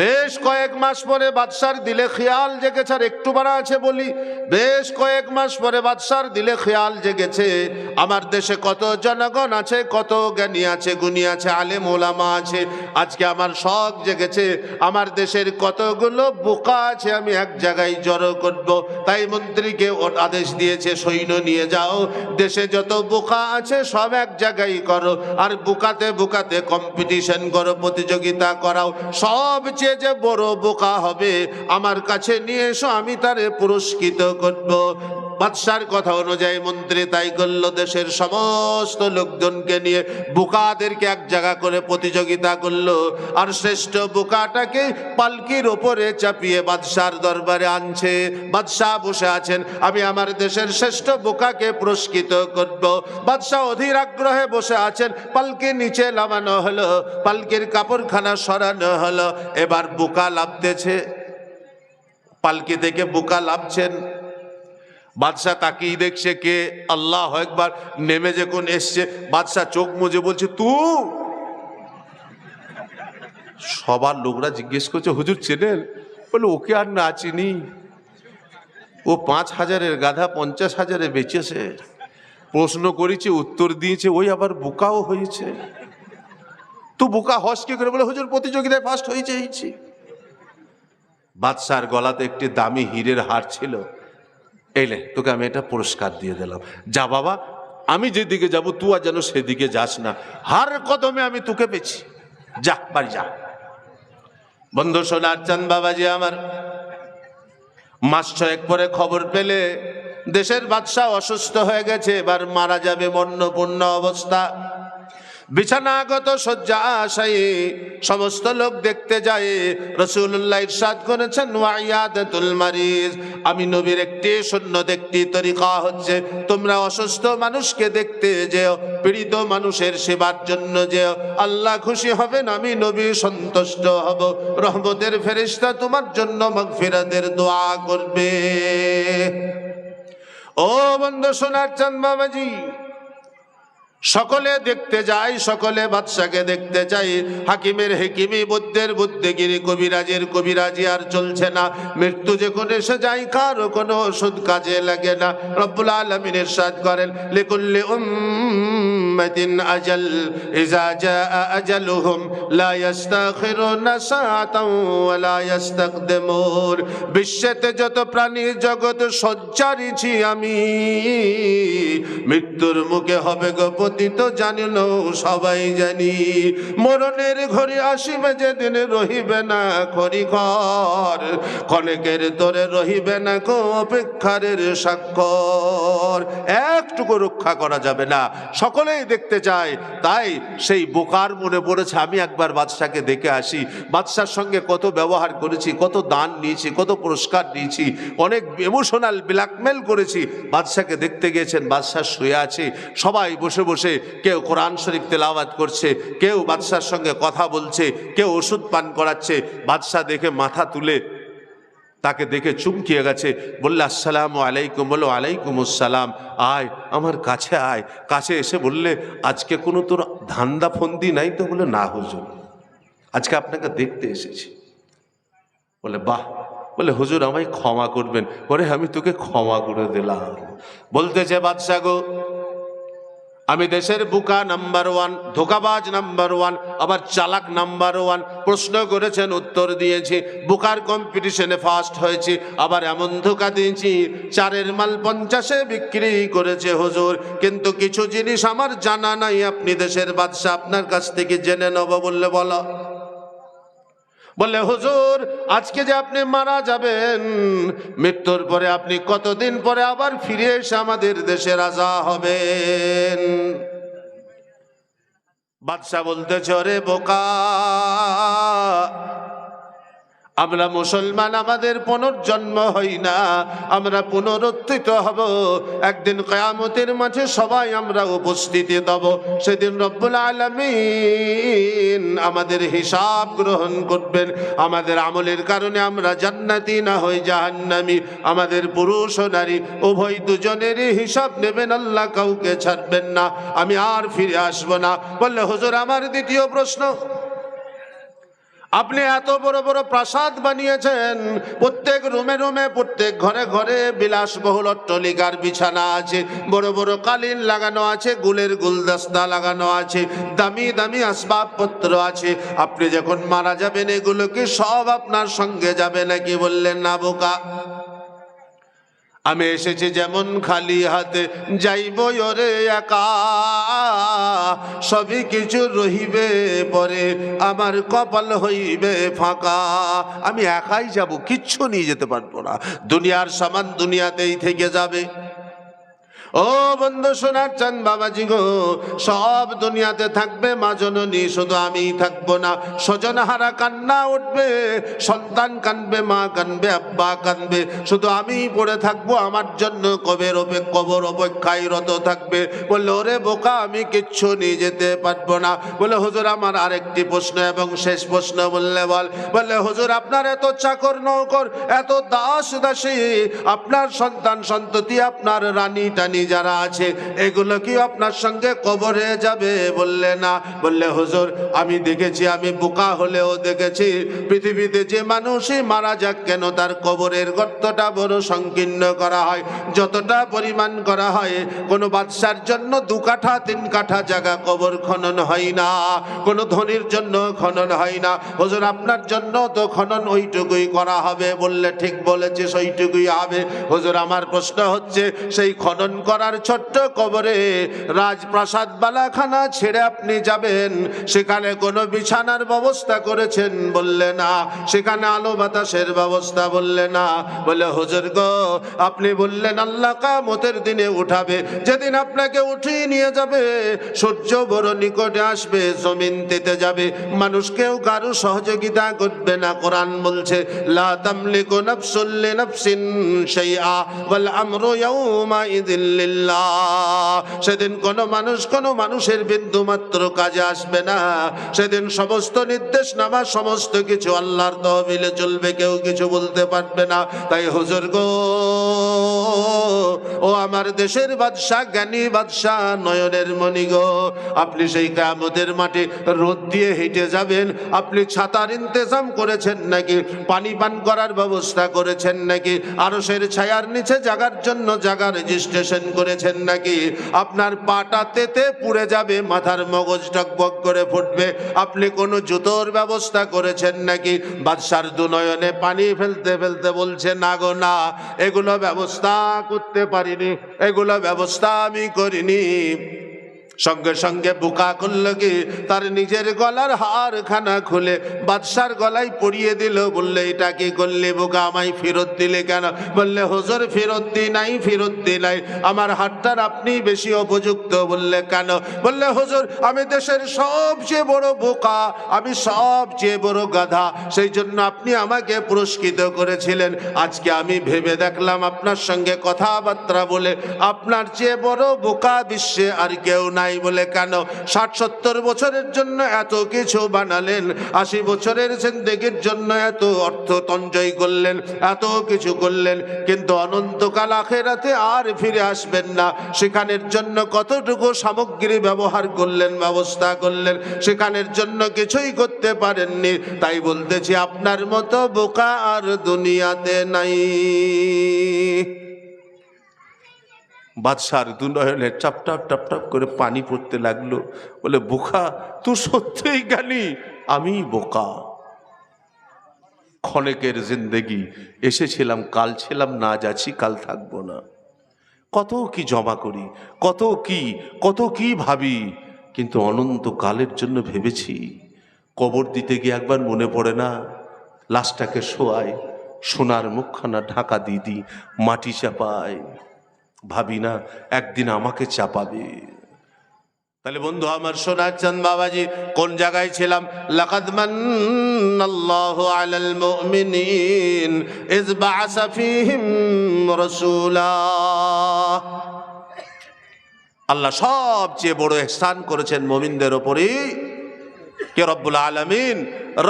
বেশ কয়েক মাস পরে বাদশার দিলে খেয়াল জেগেছে, আর একটু বাড়া আছে বলি। বেশ কয়েক মাস পরে বাদশার দিলে খেয়াল জেগেছে, আমার দেশে কত জনগণ আছে, কত জ্ঞানী আছে, গুণী আছে, আলেম ওলামা আছে, আজকে আমার শখ জেগেছে, আমার দেশের কতগুলো বোকা আছে, আমি এক জায়গায় জড়ো করব। তাই মন্ত্রীকে ওর আদেশ দিয়েছে, সৈন্য নিয়ে যাও, দেশে যত বোকা আছে সব এক জায়গায় করো, আর বোকাতে বোকাতে কম্পিটিশন করো, প্রতিযোগিতা করাও সবচেয়ে যে বড় বোকা হবে আমার কাছে নিয়ে এসো আমি তারে পুরস্কৃত করব। বাদশার কথা অনুযায়ী মন্ত্রী তাই করল, দেশের সমস্ত লোকজনকে নিয়ে বোকাদেরকে এক জায়গা করে প্রতিযোগিতা করল, আর শ্রেষ্ঠ বোকাটাকে পালকির ওপরে চাপিয়ে বাদশার দরবারে আনছে। বাদশাহ বসে আছেন, আমি আমার দেশের শ্রেষ্ঠ বোকাকে পুরস্কৃত করব। বাদশাহ অধীর আগ্রহে বসে আছেন পালকি নিচে নামানো হলো, পালকির কাপড়খানা সরানো হলো। এবার বোকা লাভতেছে, পালকি থেকে বোকা লাভছেন। বাদশাহ তাকেই দেখছে কে? আল্লাহ একবার নেমে যখন এসছে, বাদশাহ চোখ মুজে বলছে, তু? সবার লোকরা জিজ্ঞেস করছে, হুজুর চেনেন? বলে, ওকে আর না চিনি। ও পাঁচ হাজারের গাধা, পঞ্চাশ হাজারে বেচেছে। প্রশ্ন করেছে, উত্তর দিয়েছে, ওই আবার বোকাও হয়েছে। তো বোকা হস কি করে? বলে, হুজুর, প্রতিযোগিতায় ফার্স্ট হয়েছে বাদশার গলাতে একটি দামি হীরের হার ছিল। এলে তোকে আমি এটা পুরস্কার দিয়ে দিলাম। যা বাবা, আমি যেদিকে যাব, তুই আর যেন সেদিকে যাস না। হার কদমে আমি তোকে পেছি যা, বাড়ি যা। বন্ধু সোনার চান বাবাজি আমার, মাস ছয়েক পরে খবর পেলে দেশের বাদশাহ অসুস্থ হয়ে গেছে, এবার মারা যাবে মন্নপূর্ণ অবস্থা। বিছানাগত শয্যা আশাই সমস্ত লোক দেখতে যায়। রসুল্লাহ ইরশাদ করেছেন, ওয়াইয়াদাতুল মারিজ আমি নবীর একটি শূন্য একটি তরিকা হচ্ছে। তোমরা অসুস্থ মানুষকে দেখতে যেও, পীড়িত মানুষের সেবার জন্য যেও। আল্লাহ খুশি হবেন, আমি নবী সন্তুষ্ট হব। রহমতের ফেরেশতা তোমার জন্য মাগফিরাতের দোয়া করবে। ও বন্ধু, সোনার চাঁদ বাবাজি সকলে দেখতে যায় সকলে বাদশাকে দেখতে চাই হাকিমের হেকিমি, বুদ্ধের বুদ্ধিগিরি, কবিরাজের কবিরাজি আর চলছে না। মৃত্যু যখন এসে যায়, কারও কোনো ওষুধ কাজে লাগে না। রব্বুল আলমিনের সাদ করেন, লিকুল্লি উম্মাতিন বিশ্বেতে যত প্রাণী জগৎ সঞ্চারিছি আমি। মৃত্যুর মুখে হবে গো পতিত জানি না সবাই জানি, মরণের ঘরে আসিবে যেদিন রহিবে না খরি ঘর ক্ষণেকের তোরে রহিবে না কো অপেক্ষারের স্বাক্ষর। একটুকু রক্ষা করা যাবে না, সকলেই দেখতে চায়, তাই সেই বোকার মনে পড়েছে, আমি একবার বাদশাকে দেখে আসি, বাদশার সঙ্গে কত ব্যবহার করেছি, কত দান নিয়েছি, কত পুরস্কার নিয়েছি, অনেক ইমোশনাল ব্ল্যাকমেল করেছি, বাদশাকে দেখতে গিয়েছেন বাদশাহ শুয়ে আছে, সবাই বসে বসে কেউ কোরআন শরীফ তেলাওয়াত করছে, কেউ বাদশার সঙ্গে কথা বলছে, কেউ ওষুধ পান করাচ্ছে, বাদশাহ দেখে মাথা তুলে তাকে দেখে চুমকিয়ে গেছে, বললে, আসসালামু আলাইকুম বলো আলাইকুম আসসালাম, আয়, আমার কাছে আয়। কাছে এসে বললে, আজকে কোনো তোর ধান্দা ফন্দি নাই তো? বলে না হুজুর, আজকে আপনাকে দেখতে এসেছি। বলে বাহ। বলে হুজুর, আমায় ক্ষমা করবেন। পরে আমি তোকে ক্ষমা করে দিলাম। বলতেছে বাদশাহ গো আমি দেশের বুকা নাম্বার ওয়ান, ধোকাবাজ নাম্বার ওয়ান, আবার চালাক নাম্বার ওয়ান। প্রশ্ন করেছেন, উত্তর দিয়েছি। বুকার কম্পিটিশনে ফার্স্ট হয়েছি, আবার এমন ধোকা দিয়েছি, চারের মাল পঞ্চাশে বিক্রি করেছে হুজুর। কিন্তু কিছু জিনিস আমার জানা নাই, আপনি দেশের বাদশাহ আপনার কাছ থেকে জেনে নেব বললে বলো। বললে হুজুর, আজকে যে আপনি মারা যাবেন, মৃত্যুর পরে আপনি কতদিন পরে আবার ফিরে এসে আমাদের দেশে রাজা হবেন? বাদশাহ বলতেছে রে বোকা আমরা মুসলমান, আমাদের পুনর্জন্ম হই না। আমরা পুনরুত্থিত হব। একদিন কয়ামতের মাঝে সবাই আমরা উপস্থিতি দেব সেদিন রব্বুল আলমিন আমাদের হিসাব গ্রহণ করবেন। আমাদের আমলের কারণে আমরা জান্নাতি না হই জাহান্নামি। আমাদের পুরুষ ও নারী, উভয় দুজনেরই হিসাব নেবেন, আল্লাহ কাউকে ছাড়বেন না। আমি আর ফিরে আসব না। বললে, হুজুর, আমার দ্বিতীয় প্রশ্ন। আপনি এত বড় বড় প্রাসাদ বানিয়েছেন, প্রত্যেক রুমে রুমে, প্রত্যেক ঘরে ঘরে বিলাসবহুল অট্টলিকার বিছানা আছে, বড় বড় কালিন লাগানো আছে, গুলের গুলদস্তা লাগানো আছে, দামি দামি আসবাবপত্র আছে। আপনি যখন মারা যাবেন, এগুলো কি সব আপনার সঙ্গে যাবে নাকি বললেন, না বোকা। আমি এসেছি যেমন খালি হাতে, যাইব ওরে একা। সবই কিছু রহিবে পরে, আমার কপাল হইবে ফাঁকা। আমি একাই যাব, কিচ্ছু নিয়ে যেতে পারব না। দুনিয়ার সামান দুনিয়াতেই থেকে যাবে। ও বন্ধু সোনার চান বাবাজি গো, সব দুনিয়াতে থাকবে মা জননী, শুধু আমি থাকব না। স্বজন হারা কান্না উঠবে, সন্তান কানবে, মা কানবে, আব্বা কানবে। শুধু আমি পড়ে থাকব, আমার জন্য কবের অপে কবর অপেক্ষায় রত থাকবে। বললে, ওরে বোকা, আমি কিচ্ছু নিয়ে যেতে পারব না। বলে হুজুর, আমার আরেকটি প্রশ্ন এবং শেষ প্রশ্ন বললে বল। বললে, হুজুর, আপনার এত চাকর নৌকর, এত দাস দাসী, আপনার সন্তান সন্ততি, আপনার রানী টানি যারা আছে, এগুলো কি আপনার সঙ্গে কবরে যাবে? বললে না। বললে, হুজুর, আমি দেখেছি, আমি বোকা হলেও দেখেছি। পৃথিবীতে যে মানুষই মারা যাক কেন, তার কবরের গর্তটা বড় সংকীর্ণ করা হয়। যতটা পরিমাণ করা হয়, কোনো বাদশার জন্য দু কাঠা, তিন কাঠা জায়গা কবর খনন হয় না। কোনো ধনির জন্য খনন হয় না। হুজুর, আপনার জন্য তো খনন ওইটুকুই করা হবে। বললে, ঠিক বলেছে সেইটুকুই হবে। হুজুর, আমার প্রশ্ন হচ্ছে, সেই খনন করার ছোট্ট কবরে রাজপ্রাসাদ বালাখানা ছেড়ে আপনি যাবেন। সেখানে কোনো বিছানার ব্যবস্থা করেছেন বললে না। সেখানে আলো বাতাসের ব্যবস্থা বললে না। বলে, হুজুর গো, আপনি বললেন আল্লাহ কামতের দিনে উঠাবে। যেদিন আপনাকে উঠিয়ে নিয়ে যাবে, সূর্য বড় নিকটে আসবে, জমিন তেতে যাবে। মানুষ কেউ কারও সহযোগিতা করবে না, কোরআন বলছে, লা তামলিকু নাফসুল লিনাফসিন শাইআ ওয়াল আমরু ইযিল সেদিন কোনো মানুষ কোনো মানুষের বিন্দু মাত্র কাজে আসবে না। সেদিন সমস্ত নির্দেশ নামা সমস্ত কিছু আল্লাহর তহবিলে চলবে, কেউ কিছু বলতে পারবে না। তাই হুজুর গো, ও আমার দেশের বাদশাহ, জ্ঞানী বাদশাহ, নয়নের মণি গো, আপনি সেই কামতের মাঠে রোদ দিয়ে হেঁটে যাবেন। আপনি ছাতার ইন্তজাম করেছেন নাকি? পানি পান করার ব্যবস্থা করেছেন নাকি? আরশের ছায়ার নিচে জাগার জন্য জাগা রেজিস্ট্রেশন করেছেন নাকি? আপনার পাটা তেতে পুড়ে যাবে, মাথার মগজ টকবক করে ফুটবে। আপনি কোনো জুতোর ব্যবস্থা করেছেন নাকি? বাদশার দুনয়নে পানি ফেলতে ফেলতে বলছে, না গো, না, এগুলো ব্যবস্থা করতে পারিনি, এগুলো ব্যবস্থা আমি করিনি। সঙ্গে সঙ্গে বোকা করল কি? তার নিজের গলার হার খানা খুলে বাদশার গলায় পরিয়ে দিল। বললে, এটা কি করলে বোকা? আমায় ফেরত দিলে কেন? বললে, হুজুর, ফেরত দি নাই, ফেরত দি নাই। আমার হাতটার আপনি বেশি উপযুক্ত। বললে, কেন? বললে, হুজুর, আমি দেশের সবচেয়ে বড় বোকা। আমি সবচেয়ে বড় গাধা। সেই জন্য আপনি আমাকে পুরস্কৃত করেছিলেন। আজকে আমি ভেবে দেখলাম আপনার সঙ্গে কথাবার্তা বলে আপনার চেয়ে বড় বোকা বিশ্বে আর কেউ নাই। বলে কেন? ষাট, সত্তর বছরের জন্য এত কিছু বানালেন, আশি বছরের জিন্দেগির জন্য এত অর্থ তঞ্জয় করলেন, এত কিছু করলেন, কিন্তু অনন্তকাল আখেরাতে আর ফিরে আসবেন না। সেখানের জন্য কতটুকু সামগ্রী ব্যবহার করলেন, ব্যবস্থা করলেন, সেখানের জন্য কিছুই করতে পারেননি। তাই বলতেছি, আপনার মতো বোকা আর দুনিয়াতে নাই। বাদশার দুনয়নে চাপটাপ টাপটাপ করে পানি পড়তে লাগল। বলে, বোকা তুই সত্যিই জ্ঞানী, আমি বোকা। ক্ষণেকের জিন্দেগি, এসেছিলাম, কাল ছিলাম, না যাচ্ছি কাল থাকব না। কত কি জমা করি, কত কি কত কি ভাবি, কিন্তু অনন্ত কালের জন্য ভেবেছি, কবর দিতে গিয়ে একবার মনে পড়ে না, লাশটাকে শোয়ায়, সোনার মুখখানা ঢাকা দিদি মাটি চাপায়। ভাবি না, একদিন আমাকে চাপাবে। তাহলে বন্ধু, আমার সোনার বাবাজি, কোন জায়গায় ছিলাম? ইজ আল্লাহ সবচেয়ে বড় স্থান করেছেন মুমিনদের উপরে কে রব্বুল আলামিন,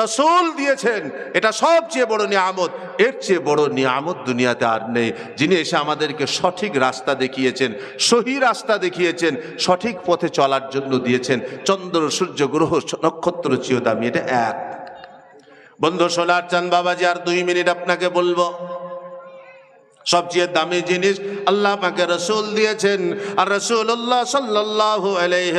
রসুল দিয়েছেন, এটা সবচেয়ে বড় নিয়ামত। এর চেয়ে বড় নিয়ামত দুনিয়াতে আর নেই। যিনি এসে আমাদেরকে সঠিক রাস্তা দেখিয়েছেন, সহি রাস্তা দেখিয়েছেন, সঠিক পথে চলার জন্য দিয়েছেন, চন্দ্র, সূর্য, গ্রহ, নক্ষত্র চিরদামি, এটা এক। বন্ধু, সোলার চান বাবাজি, আর দুই মিনিট আপনাকে বলব। সবচেয়ে দামি জিনিস আল্লাহ পাকে রসুল দিয়েছেন। আর রসুল্লাহ সাল্লাহ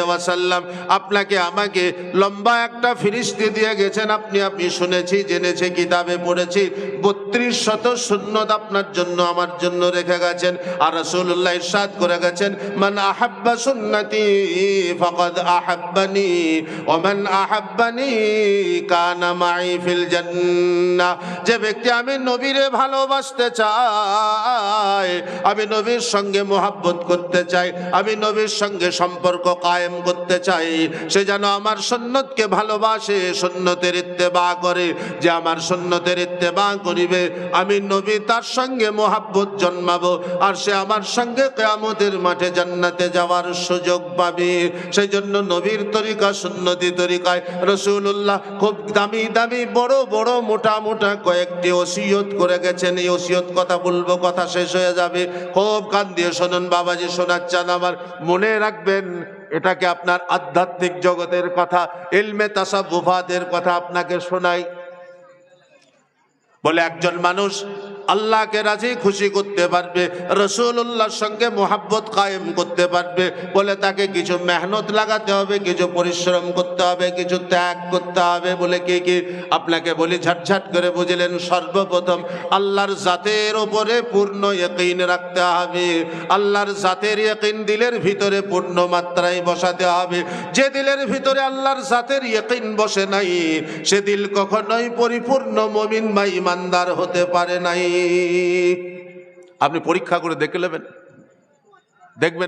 ওয়াসাল্লাম আপনাকে আমাকে লম্বা একটা ফিরিস্তি দিয়ে গেছেন। আপনি আপনি শুনেছি, জেনেছি, কিতাবে পড়েছি। বত্রিশ শত সুন্নত আপনার জন্য, আমার জন্য রেখে গেছেন। আর রসুল্লাহ ইরশাদ করে গেছেন, মান আহাব্বা সুন্নতি ফকদ আহাব্বানি ওমান আহাব্বানি কানা মাই ফিল জান্নাহ। যে ব্যক্তি আমি নবীরে ভালোবাসতে চাই আমি নবীর সঙ্গে মোহাব্বত করতে চাই। আমি নবীর সঙ্গে সম্পর্ক কায়েম করতে চাই। সে যেন আমার সন্ন্যতকে ভালোবাসে সন্ন্যতের ইত্তেবা করে। যে আমার সন্ন্যতের ইত্তেবা করিবে, আমি নবী তার সঙ্গে মোহাব্বত জন্মাবো। আর সে আমার সঙ্গে কেয়ামতের মাঠে জান্নাতে যাওয়ার সুযোগ পাবে। সেই জন্য নবীর তরিকা সুন্নতি তরিকায় রসুল্লাহ খুব দামি দামি বড় বড় মোটা মোটা কয়েকটি ওসিয়ত করে গেছেন। এই ওসিয়ত কথা বলব কথা শেষ হয়ে যাবে। খুব কান দিয়ে শোনুন বাবাজি, শোনাচ্ছেন আমার। মনে রাখবেন, এটাকে আপনার আধ্যাত্মিক জগতের কথা এলমে তাসা বুফাদের কথা আপনাকে শোনাই। বলে, একজন মানুষ আল্লাহকে রাজি, খুশি করতে পারবে রসুল্লাহর সঙ্গে মোহাব্বত কায়েম করতে পারবে, বলে তাকে কিছু মেহনত লাগাতে হবে, কিছু পরিশ্রম করতে হবে, কিছু ত্যাগ করতে হবে বলে কি কি আপনাকে বলি, ঝাটঝাট করে বুঝলেন, সর্বপ্রথম আল্লাহর জাতের ওপরে পূর্ণ ইয়কিন রাখতে হবে, আল্লাহর জাতের ইয়কিন দিলের ভিতরে পূর্ণ মাত্রায় বসাতে হবে, যে দিলের ভিতরে আল্লাহর জাতের ইয়কিন বসে নাই, সে দিল কখনোই পরিপূর্ণ মমিন বা ইমানদার হতে পারে নাই। আপনি পরীক্ষা করে দেখে নেবেন। দেখবেন